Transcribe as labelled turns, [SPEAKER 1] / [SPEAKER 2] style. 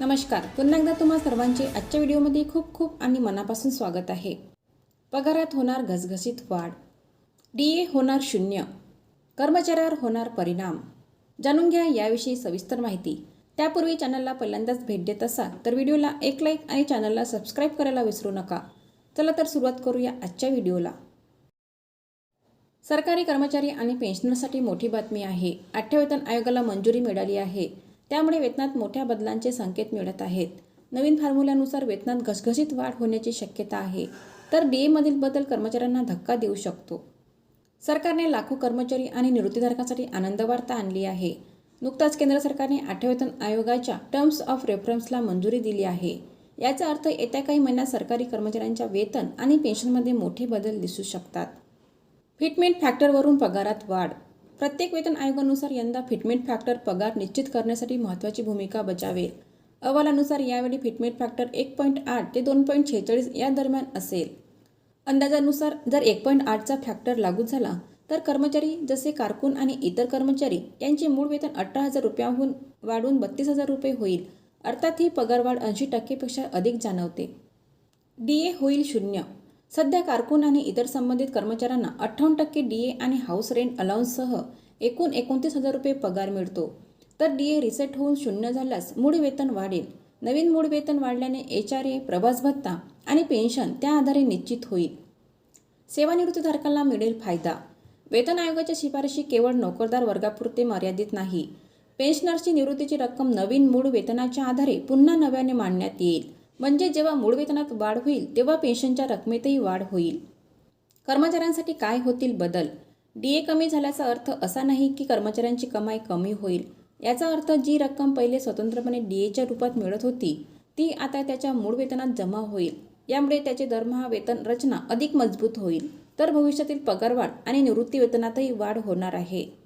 [SPEAKER 1] नमस्कार. पुन्हा एकदा तुम्हा सर्वांचे आजच्या व्हिडिओमध्ये खूप खूप आणि मनापासून स्वागत आहे. पगारात होणार घसघसीत वाढ. डी ए होणार शून्य. कर्मचाऱ्यावर होणार परिणाम. जाणून घ्या याविषयी सविस्तर माहिती. त्यापूर्वी चॅनलला पहिल्यांदाच भेट देत असाल तर व्हिडिओला एक लाईक आणि चॅनलला सबस्क्राईब करायला विसरू नका. चला तर सुरुवात करूया आजच्या व्हिडिओला. सरकारी कर्मचारी आणि पेन्शनरसाठी मोठी बातमी आहे. आठव्या वेतन आयोगाला मंजुरी मिळाली आहे. त्यामुळे वेतनात मोठ्या बदलांचे संकेत मिळत आहेत. नवीन फॉर्म्युल्यानुसार वेतनात घसघशीत वाढ होण्याची शक्यता आहे. तर डी एमधील बदल कर्मचाऱ्यांना धक्का देऊ शकतो. सरकारने लाखो कर्मचारी आणि निवृत्तीधारकांसाठी आनंदवार्ता आणली आहे. नुकताच केंद्र सरकारने आठव्या वेतन आयोगाच्या टर्म्स ऑफ रेफरन्सला मंजुरी दिली आहे. याचा अर्थ येत्या काही महिन्यात सरकारी कर्मचाऱ्यांच्या वेतन आणि पेन्शनमध्ये मोठे बदल दिसू शकतात. फिटमेंट फॅक्टरवरून पगारात वाढ. प्रत्येक वेतन आयोगानुसार यंदा फिटमेंट फॅक्टर पगार निश्चित करण्यासाठी महत्त्वाची भूमिका बजावेल. अहवालानुसार यावेळी फिटमेंट फॅक्टर एक पॉईंट आठ ते दोन पॉईंट छेचाळीस या दरम्यान असेल. अंदाजानुसार जर एक पॉईंट आठचा फॅक्टर लागू झाला तर कर्मचारी जसे कारकून आणि इतर कर्मचारी यांचे मूळ वेतन अठरा हजार रुपयाहून वाढून बत्तीस हजार रुपये होईल अर्थात ही पगारवाढ ऐंशी टक्केपेक्षा अधिक जाणवते. डी ए होईल शून्य. सध्या कारकून आणि इतर संबंधित कर्मचाऱ्यांना अठ्ठावन्न टक्के डी ए आणि हाऊस रेंट अलाउन्ससह एकूण एकोणतीस हजार रुपये पगार मिळतो. तर डी ए रिसेट होऊन शून्य झाल्यास मूळ वेतन वाढेल. नवीन मूळ वेतन वाढल्याने एच आर ए प्रवास भत्ता आणि पेन्शन त्या आधारे निश्चित होईल. सेवानिवृत्तीधारकांना मिळेल फायदा. वेतन आयोगाच्या शिफारशी केवळ नोकरदार वर्गापुरते मर्यादित नाही. पेन्शनर्सची निवृत्तीची रक्कम नवीन मूळ वेतनाच्या आधारे पुन्हा नव्याने मांडण्यात येईल. म्हणजे जेव्हा मूळ वेतनात वाढ होईल तेव्हा पेन्शनच्या रकमेतही वाढ होईल. कर्मचाऱ्यांसाठी काय होतील बदल? डी ए कमी झाल्याचा अर्थ असा नाही की कर्मचाऱ्यांची कमाई कमी होईल. याचा अर्थ जी रक्कम पहिले स्वतंत्रपणे डी एच्या रूपात मिळत होती ती आता त्याच्या मूळ वेतनात जमा होईल. यामुळे त्याचे दरमहा वेतन रचना अधिक मजबूत होईल. तर भविष्यातील पगारवाढ आणि निवृत्ती वेतनातही वाढ होणार आहे.